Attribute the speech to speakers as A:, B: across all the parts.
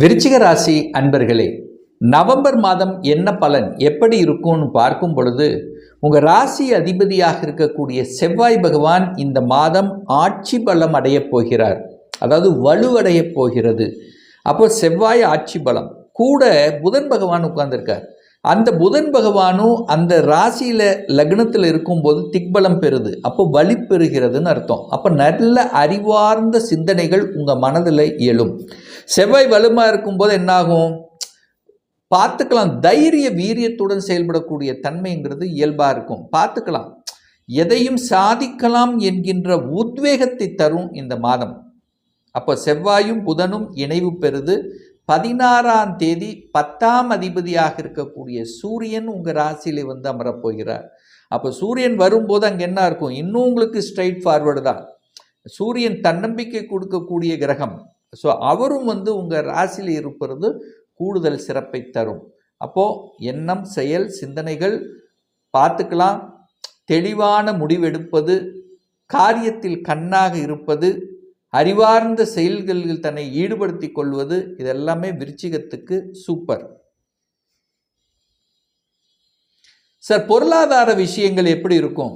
A: விருச்சிக ராசி அன்பர்களே நவம்பர் மாதம் என்ன பலன் எப்படி இருக்கும்னு பார்க்கும் பொழுது உங்கள் ராசி அதிபதியாக இருக்கக்கூடிய செவ்வாய் பகவான் இந்த மாதம் ஆட்சி பலம் அடையப் போகிறார். அதாவது வலுவடையப் போகிறது. அப்போ செவ்வாய் ஆட்சி பலம். கூட புதன் பகவான் உட்கார்ந்திருக்கார். அந்த புதன் பகவானும் அந்த ராசியில் லக்னத்தில் இருக்கும்போது திக்பலம் பெறுது. அப்போ வலி பெறுகிறதுன்னு அர்த்தம். அப்போ நல்ல அறிவார்ந்த சிந்தனைகள் உங்கள் மனதில் இயலும் செவ்வாய் வலுமா இருக்கும்போது என்னாகும்? பார்த்துக்கலாம். தைரிய வீரியத்துடன் செயல்படக்கூடிய தன்மைங்கிறது இயல்பாக இருக்கும். பார்த்துக்கலாம். எதையும் சாதிக்கலாம் என்கின்ற உத்வேகத்தை தரும் இந்த மாதம். அப்போ செவ்வாயும் புதனும் இணைவு பெறுது. பதினாறாம் தேதி பத்தாம் அதிபதியாக இருக்கக்கூடிய சூரியன் உங்கள் ராசியிலே வந்து அமரப்போகிறார். அப்போ சூரியன் வரும்போது அங்கே என்ன இருக்கும்? இன்னும் உங்களுக்கு ஸ்ட்ரைட் ஃபார்வர்டு தான். சூரியன் தன்னம்பிக்கை கொடுக்கக்கூடிய கிரகம். ஸோ அவரும் வந்து உங்கள் ராசியில் இருப்பது கூடுதல் சிறப்பை தரும். அப்போது எண்ணம் செயல் சிந்தனைகள் பார்த்துக்கலாம். தெளிவான முடிவெடுப்பது காரியத்தில் கண்ணாக இருப்பது அறிவார்ந்த செயல்களில் தன்னை ஈடுபடுத்தி கொள்வது இதெல்லாமே விருச்சிகத்துக்கு சூப்பர் சார் பொருளாதார விஷயங்கள் எப்படி இருக்கும்?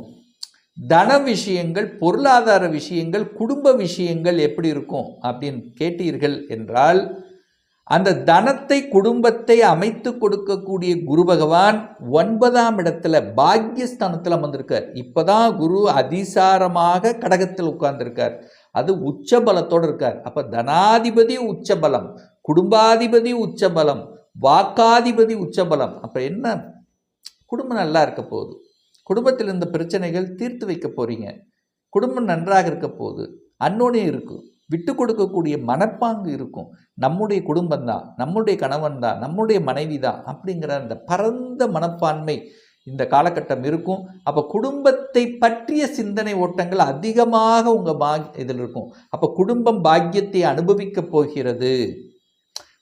A: தன விஷயங்கள் பொருளாதார விஷயங்கள் குடும்ப விஷயங்கள் எப்படி இருக்கும் அப்படின்னு கேட்டீர்கள் என்றால் அந்த தனத்தை குடும்பத்தை அமைத்து கொடுக்கக்கூடிய குரு பகவான் ஒன்பதாம் இடத்துல பாக்யஸ்தானத்தில் அமர்ந்திருக்கார். இப்போதான் குரு அதிசாரமாக கடகத்தில் உட்கார்ந்திருக்கார். அது உச்சபலத்தோடு இருக்கார். அப்போ தனாதிபதி உச்சபலம் குடும்பாதிபதி உச்சபலம் வாக்காதிபதி உச்சபலம். அப்போ என்ன? குடும்பம் நல்லா இருக்க போகுது. குடும்பத்தில் இருந்த பிரச்சனைகள் தீர்த்து வைக்க போகிறீங்க குடும்பம் நன்றாக இருக்க போகுது. அன்னோனே இருக்கும். விட்டு கொடுக்கக்கூடிய மனப்பாங்கு இருக்கும். நம்முடைய குடும்பம் தான் நம்முடைய கணவன் தான் நம்முடைய மனைவி தான் அப்படிங்கிற அந்த பரந்த மனப்பான்மை இந்த காலகட்டம் இருக்கும். அப்போ குடும்பத்தை பற்றிய சிந்தனை ஓட்டங்கள் அதிகமாக உங்கள் பாக் இதில் இருக்கும். அப்போ குடும்பம் பாக்கியத்தை அனுபவிக்கப் போகிறது.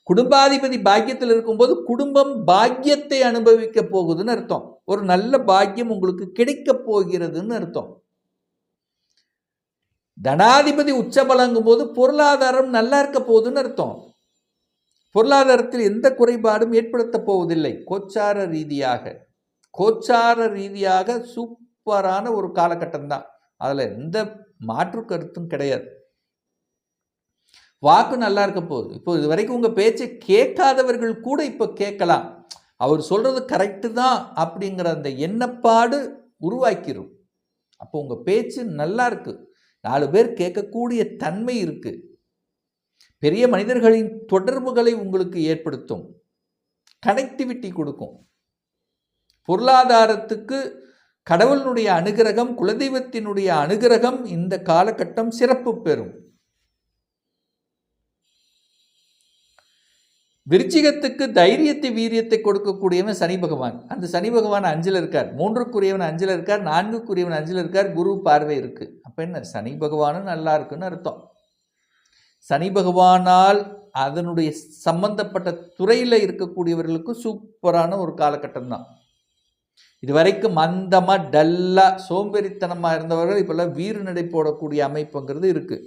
A: குடும்பாதிபதி பாக்கியத்தில் இருக்கும்போது குடும்பம் பாக்கியத்தை அனுபவிக்க போகுதுன்னு அர்த்தம். ஒரு நல்ல பாக்கியம் உங்களுக்கு கிடைக்கப் போகிறதுன்னு அர்த்தம். தனாதிபதி உச்சபலங்கும் போது பொருளாதாரம் நல்லா இருக்க போகுதுன்னு அர்த்தம். பொருளாதாரத்தில் எந்த குறைபாடும் ஏற்படுத்தப் போவதில்லை. கோச்சார ரீதியாக. கோச்சார ரீதியாக சூப்பரான ஒரு காலகட்டம் தான் அதில் எந்த மாற்று கருத்தும் கிடையாது. வாக்கு நல்லா இருக்க போகுது. இப்போ இது வரைக்கும் உங்கள் பேச்சை கேட்காதவர்கள் கூட இப்போ கேட்கலாம். அவர் சொல்கிறது கரெக்டு தான் அப்படிங்கிற அந்த எண்ணப்பாடு உருவாக்கிடும் அப்போ உங்கள் பேச்சு நல்லா இருக்குது நாலு பேர் கேட்கக்கூடிய தன்மை இருக்குது பெரிய மனிதர்களின் தொடர்புகளை உங்களுக்கு ஏற்படுத்தும். கனெக்டிவிட்டி கொடுக்கும். பொருளாதாரத்துக்கு கடவுளினுடைய அனுகிரகம் குலதெய்வத்தினுடைய அனுகிரகம் இந்த காலகட்டம் சிறப்பு பெறும். விருச்சிகத்துக்கு தைரியத்தை வீரியத்தை கொடுக்கக்கூடியவன் சனி பகவான். அந்த சனி பகவான் அஞ்சில் இருக்கார். மூன்றுக்குரியவன் அஞ்சில் இருக்கார் நான்குக்குரியவன் அஞ்சில் இருக்கார் குரு பார்வை இருக்கு. அப்போ என்ன? சனி பகவானும் நல்லா இருக்குன்னு அர்த்தம். சனி பகவானால் அதனுடைய சம்பந்தப்பட்ட துறையில் இருக்கக்கூடியவர்களுக்கு சூப்பரான ஒரு காலகட்டம் தான் இது வரைக்கும் மந்தமாக டல்லாக சோம்பேறித்தனமாக இருந்தவர்கள் இப்போல்லாம் வீறு நடை போடக்கூடிய அமைப்புங்கிறது இருக்குது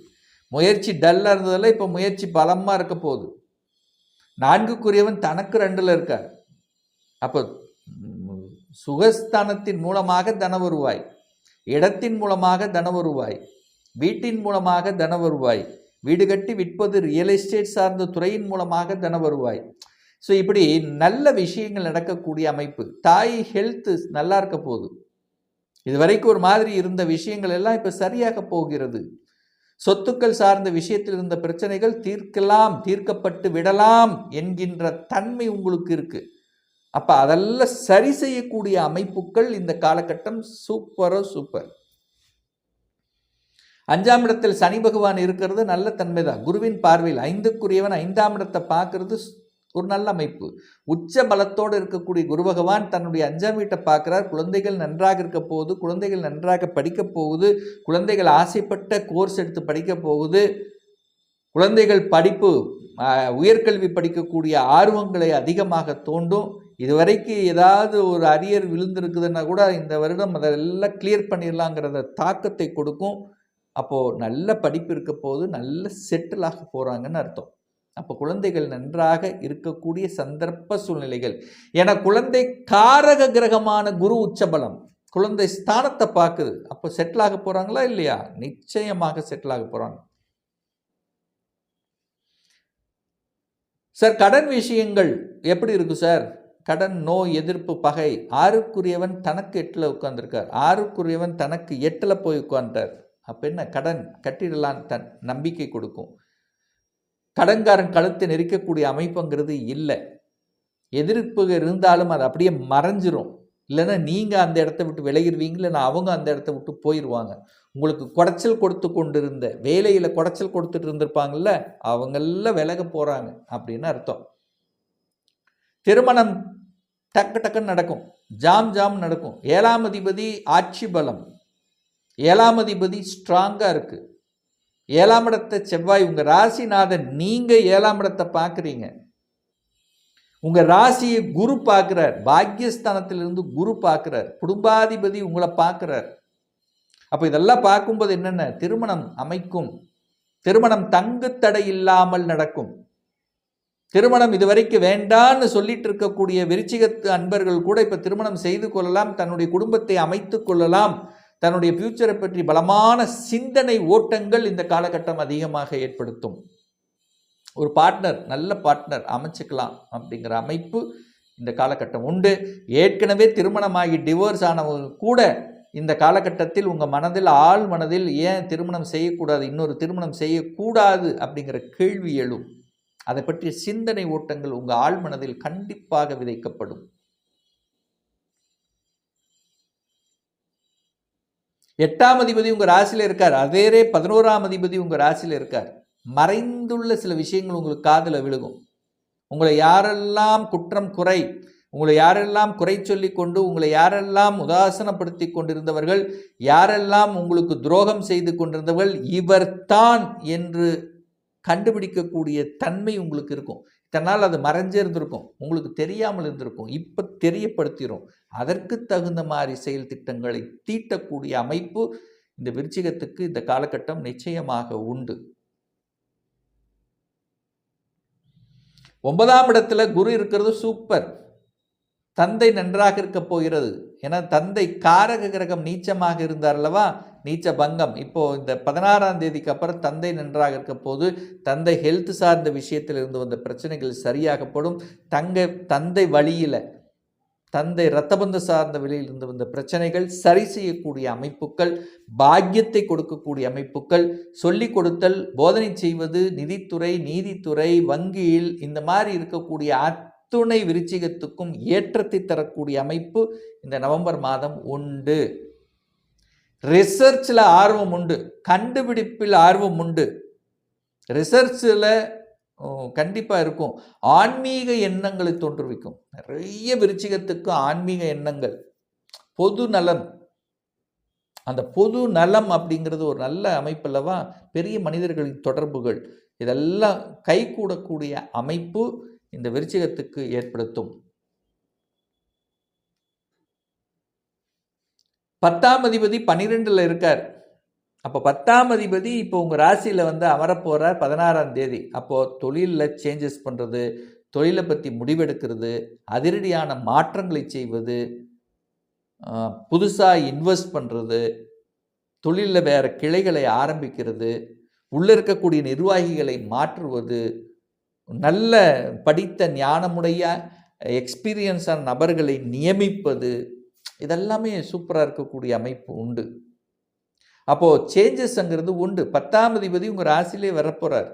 A: முயற்சி டல்லாக இருந்ததெல்லாம் இப்போ முயற்சி பலமாக இருக்க போகுது. நான்குக்குரியவன் தனக்கு ரெண்டில் இருக்கார். அப்போ சுகஸ்தானத்தின் மூலமாக தன வருவாய் இடத்தின் மூலமாக தன வருவாய் வீட்டின் மூலமாக தன வருவாய் வீடு கட்டி விற்பது ரியல் எஸ்டேட் சார்ந்த துறையின் மூலமாக தன வருவாய். ஸோ இப்படி நல்ல விஷயங்கள் நடக்கக்கூடிய அமைப்பு தாய் ஹெல்த்து நல்லா இருக்க போகுது. இது வரைக்கும் ஒரு மாதிரி இருந்த விஷயங்கள் எல்லாம் இப்போ சரியாக போகிறது. சொத்துக்கள் சார்ந்த விஷயத்தில் இருந்த பிரச்சனைகள் தீர்க்கலாம் தீர்க்கப்பட்டு விடலாம் என்கின்ற தன்மை உங்களுக்கு இருக்கு. அப்போ அதெல்லாம் சரி செய்யக்கூடிய அமைப்புகள் இந்த காலகட்டம் சூப்பரோ சூப்பர் அஞ்சாம் இடத்தில் சனி பகவான் இருக்கிறது நல்ல தன்மை தான் குருவின் பார்வையில் ஐந்துக்குரியவன் ஐந்தாம் இடத்தை பார்க்கறது ஒரு நல்ல அமைப்பு. உச்ச பலத்தோடு இருக்கக்கூடிய குரு பகவான் தன்னுடைய அஞ்சாம் வீட்டை பார்க்குறார். குழந்தைகள் நன்றாக இருக்க போகுது. குழந்தைகள் நன்றாக படிக்க போகுது. குழந்தைகள் ஆசைப்பட்ட கோர்ஸ் எடுத்து படிக்க போகுது. குழந்தைகள் படிப்பு உயர்கல்வி படிக்கக்கூடிய ஆர்வங்களை அதிகமாக தோண்டும். இதுவரைக்கு ஏதாவது ஒரு அரியர் விழுந்திருக்குதுன்னா கூட இந்த வருடம் அதெல்லாம் கிளியர் பண்ணிடலாங்கிறத தாக்கத்தை கொடுக்கும். அப்போது நல்ல படிப்பு இருக்க போது நல்ல செட்டில் ஆக போகிறாங்கன்னு அர்த்தம். அப்போ குழந்தைகள் நன்றாக இருக்கக்கூடிய சந்தர்ப்ப சூழ்நிலைகள். என குழந்தை காரக கிரகமான குரு உச்சபலம் குழந்தை ஸ்தானத்தை பார்க்குது. அப்போ செட்டில் ஆக போகிறாங்களா இல்லையா? நிச்சயமாக செட்டில் ஆக போகிறாங்க சார் கடன் விஷயங்கள் எப்படி இருக்கு சார் கடன் நோய் எதிர்ப்பு பகை ஆறுக்குரியவன் தனக்கு எட்டில் உட்காந்துருக்கார் ஆறுக்குரியவன் தனக்கு எட்டில் போய் உட்காந்துட்டார் அப்போ என்ன? கடன் கட்டிடலான் தன் நம்பிக்கை கொடுக்கும். கடன்காரன் கழுத்தை நெரிக்கக்கூடிய அமைப்புங்கிறது இல்லை. எதிர்ப்பு இருந்தாலும் அது அப்படியே மறைஞ்சிரும். இல்லைன்னா நீங்கள் அந்த இடத்த விட்டு விலகிடுவீங்க இல்லைன்னா அவங்க அந்த இடத்த விட்டு போயிடுவாங்க. உங்களுக்கு குடைச்சல் கொடுத்து கொண்டு இருந்த வேலையில் குடைச்சல் கொடுத்துட்டு இருந்திருப்பாங்கல்ல அவங்கெல்லாம் விலக போகிறாங்க அப்படின்னு அர்த்தம். திருமணம் டக்கு டக்குன்னு நடக்கும். ஜாம் ஜாம் நடக்கும். ஏழாம் அதிபதி ஆட்சி பலம். ஏழாம் அதிபதி ஸ்ட்ராங்காக இருக்குது ஏழாம் இடத்தை செவ்வாய் உங்கள் ராசிநாதன் நீங்கள் ஏழாம் இடத்தை பார்க்குறீங்க. உங்கள் ராசியை குரு பார்க்குறார் பாக்கியஸ்தானத்திலிருந்து குரு பார்க்குறார் குடும்பாதிபதி உங்களை பார்க்குறார். அப்போ இதெல்லாம் பார்க்கும்போது என்னென்ன? திருமணம் அமைக்கும். திருமணம் தங்கு தடை இல்லாமல் நடக்கும். திருமணம் இதுவரைக்கும் வேண்டான்னு சொல்லிட்டு இருக்கக்கூடிய விருச்சிகத்து அன்பர்கள் கூட இப்போ திருமணம் செய்து கொள்ளலாம் தன்னுடைய குடும்பத்தை அமைத்து கொள்ளலாம். தன்னுடைய ஃபியூச்சரை பற்றி பலமான சிந்தனை ஓட்டங்கள் இந்த காலகட்டம் அதிகமாக ஏற்படுத்தும். ஒரு பார்ட்னர் நல்ல பார்ட்னர் அமைச்சுக்கலாம் அப்படிங்கிற அமைப்பு இந்த காலகட்டம் உண்டு. ஏற்கனவே திருமணமாகி டிவோர்ஸ் ஆனவங்க கூட இந்த காலகட்டத்தில் உங்கள் மனதில் ஆள் மனதில் ஏன் திருமணம் செய்யக்கூடாது இன்னொரு திருமணம் செய்யக்கூடாது அப்படிங்கிற கேள்வி எழும். அதை பற்றிய சிந்தனை ஓட்டங்கள் உங்கள் ஆள் மனதில் கண்டிப்பாக விதைக்கப்படும். எட்டாம் அதிபதி உங்கள் ராசியில் இருக்கார். அதேரே பதினோராம் அதிபதி உங்கள் ராசியில் இருக்கார். மறைந்துள்ள சில விஷயங்கள் உங்களுக்கு காதில் விழுகும். உங்களை யாரெல்லாம் குற்றம் குறை உங்களை யாரெல்லாம் குறை சொல்லி கொண்டு உங்களை யாரெல்லாம் உதாசனப்படுத்தி கொண்டிருந்தவர்கள் யாரெல்லாம் உங்களுக்கு துரோகம் செய்து கொண்டிருந்தவர்கள் இவர்தான் என்று கண்டுபிடிக்கக்கூடிய தன்மை உங்களுக்கு இருக்கும். நாள் அது மறைஞ்சே இருந்திருக்கும் உங்களுக்கு தெரியாமல் இருந்திருக்கும். இப்போ தெரியப்படுத்திடும் அதற்கு தகுந்த மாதிரி செயல் திட்டங்களை தீட்டக்கூடிய அமைப்பு இந்த விருச்சிகத்துக்கு இந்த காலகட்டம் நிச்சயமாக உண்டு. ஒன்பதாம் இடத்துல குரு இருக்கிறது சூப்பர் தந்தை நன்றாக இருக்க போகிறது. ஏன்னா தந்தை காரக கிரகம் நீச்சமாக இருந்தார் அல்லவா? நீச்ச பங்கம் இப்போ இந்த பதினாறாம் தேதிக்கு அப்புறம் தந்தை நன்றாக இருக்க போது தந்தை ஹெல்த் சார்ந்த விஷயத்தில் இருந்து வந்த பிரச்சனைகள் சரியாகப்படும். தங்க தந்தை வழியில் தந்தை ரத்தபந்த சார்ந்த வெளியில் இருந்து வந்த பிரச்சனைகள் சரி செய்யக்கூடிய அமைப்புகள் பாக்கியத்தை கொடுக்கக்கூடிய அமைப்புகள் சொல்லிக் கொடுத்தல் போதனை செய்வது நிதித்துறை நீதித்துறை வங்கியில் இந்த மாதிரி இருக்கக்கூடிய அத்துணை விருச்சிகத்துக்கும் ஏற்றத்தை தரக்கூடிய அமைப்பு இந்த நவம்பர் மாதம் உண்டு. ரிசர்ச்சில் ஆர்வம் உண்டு. கண்டுபிடிப்பில் ஆர்வம் உண்டு. ரிசர்ச்சில் கண்டிப்பாக இருக்கும். ஆன்மீக எண்ணங்களை தோற்றுவிக்கும். நிறைய விருச்சிகத்துக்கு ஆன்மீக எண்ணங்கள். பொது நலம். அந்த பொது நலம் அப்படிங்கிறது ஒரு நல்ல அமைப்பல்லவா? பெரிய மனிதர்களின் தொடர்புகள். இதெல்லாம் கைகூடக்கூடிய அமைப்பு இந்த விருச்சிகத்துக்கு ஏற்படுத்தும். பத்தாம் அதிபதி பன்னிரெண்டில் இருக்கார். அப்போ பத்தாம் அதிபதி இப்போ உங்கள் ராசியில் வந்து அமரப்போகிறார் பதினாறாம் தேதி. அப்போது தொழிலில் சேஞ்சஸ் பண்ணுறது தொழிலை பற்றி முடிவெடுக்கிறது அதிரடியான மாற்றங்களை செய்வது புதுசாக இன்வெஸ்ட் பண்ணுறது தொழிலில் வேறு கிளைகளை ஆரம்பிக்கிறது உள்ளே இருக்கக்கூடிய நிர்வாகிகளை மாற்றுவது நல்ல படித்த ஞானமுடைய எக்ஸ்பீரியன்ஸான நபர்களை நியமிப்பது இதெல்லாமே சூப்பராக இருக்கக்கூடிய அமைப்பு உண்டு. அப்போது சேஞ்சஸ்ங்கிறது உண்டு. பத்தாம் அதிபதி உங்கள் ராசிலே வரப்போகிறார்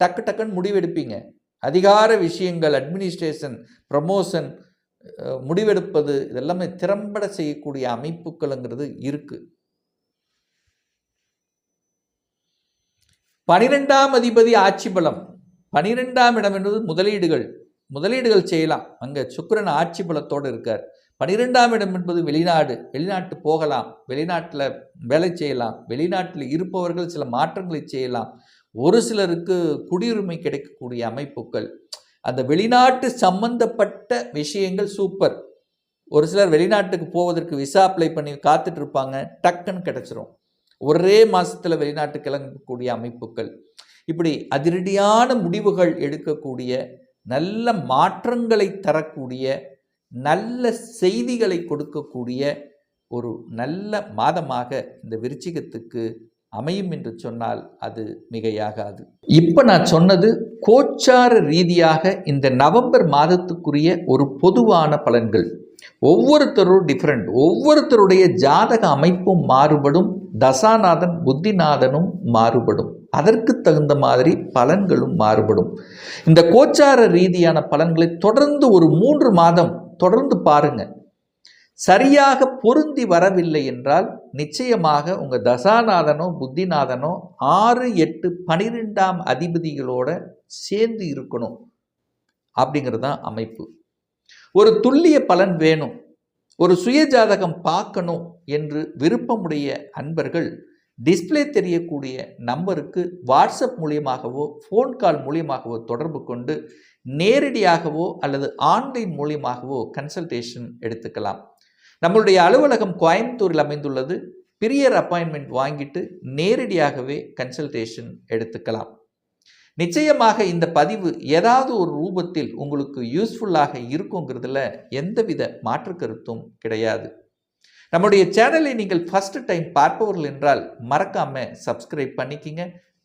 A: டக்கு டக்குன்னு முடிவெடுப்பீங்க. அதிகார விஷயங்கள் அட்மினிஸ்ட்ரேஷன் ப்ரமோஷன் முடிவெடுப்பது இதெல்லாமே திறம்பட செய்யக்கூடிய அமைப்புகள்ங்கிறது இருக்குது பனிரெண்டாம் அதிபதி ஆட்சி பலம். பனிரெண்டாம் இடம் என்பது முதலீடுகள். முதலீடுகள் செய்யலாம். அங்கே சுக்கரன் ஆட்சி பலத்தோடு இருக்கார். பனிரெண்டாம் இடம் என்பது வெளிநாடு வெளிநாட்டு போகலாம் வெளிநாட்டில் வேலை செய்யலாம் வெளிநாட்டில் இருப்பவர்கள் சில மாற்றங்களை செய்யலாம். ஒரு சிலருக்கு குடியுரிமை கிடைக்கக்கூடிய அமைப்புகள். அந்த வெளிநாட்டு சம்பந்தப்பட்ட விஷயங்கள் சூப்பர் ஒரு சிலர் வெளிநாட்டுக்கு போவதற்கு விசா அப்ளை பண்ணி காத்துட்டு இருப்பாங்க டக்குன்னு கிடச்சிரும். ஒரே மாதத்தில் வெளிநாட்டு கிளம்பக்கூடிய அமைப்புகள். இப்படி அதிரடியான முடிவுகள் எடுக்கக்கூடிய நல்ல மாற்றங்களை தரக்கூடிய நல்ல செய்திகளை கொடுக்கக்கூடிய ஒரு நல்ல மாதமாக இந்த விருச்சிகத்துக்கு அமையும் என்று சொன்னால் அது மிகையாகாது. இப்போ நான் சொன்னது கோச்சார ரீதியாக இந்த நவம்பர் மாதத்துக்குரிய ஒரு பொதுவான பலன்கள். ஒவ்வொருத்தரும் டிஃப்ரெண்ட் ஒவ்வொருத்தருடைய ஜாதக அமைப்பும் மாறுபடும் தசாநாதன் புத்திநாதனும் மாறுபடும். அதற்கு தகுந்த மாதிரி பலன்களும் மாறுபடும். இந்த கோச்சார ரீதியான பலன்களை தொடர்ந்து ஒரு மூன்று மாதம் தொடர்ந்து பாருங்கள் சரியாக பொருந்தி வரவில்லை என்றால் நிச்சயமாக உங்கள் தசாநாதனோ புத்திநாதனோ ஆறு எட்டு பனிரெண்டாம் அதிபதிகளோட சேர்ந்து இருக்கணும். அப்படிங்கிறது தான் அமைப்பு. ஒரு துல்லிய பலன் வேணும். ஒரு சுயஜாதகம் பார்க்கணும் என்று விருப்பமுடைய அன்பர்கள் டிஸ்ப்ளே தெரியக்கூடிய நம்பருக்கு வாட்ஸ்அப் மூலியமாகவோ ஃபோன் கால் மூலியமாகவோ தொடர்பு கொண்டு நேரடியாகவோ அல்லது ஆன்லைன் மூலியமாகவோ கன்சல்டேஷன் எடுத்துக்கலாம். நம்மளுடைய அலுவலகம் கோயம்புத்தூரில் அமைந்துள்ளது. பிரியர் அப்பாயின்மெண்ட் வாங்கிட்டு நேரடியாகவே கன்சல்டேஷன் எடுத்துக்கலாம். நிச்சயமாக இந்த பதிவு ஏதாவது ஒரு ரூபத்தில் உங்களுக்கு யூஸ்ஃபுல்லாக இருக்குங்கிறதுல எந்தவித மாற்று கருத்தும் கிடையாது. நம்முடைய சேனலை நீங்கள் ஃபஸ்ட்டு டைம் பார்ப்பவர்கள் என்றால் மறக்காமல் சப்ஸ்கிரைப் பண்ணிக்கிங்க.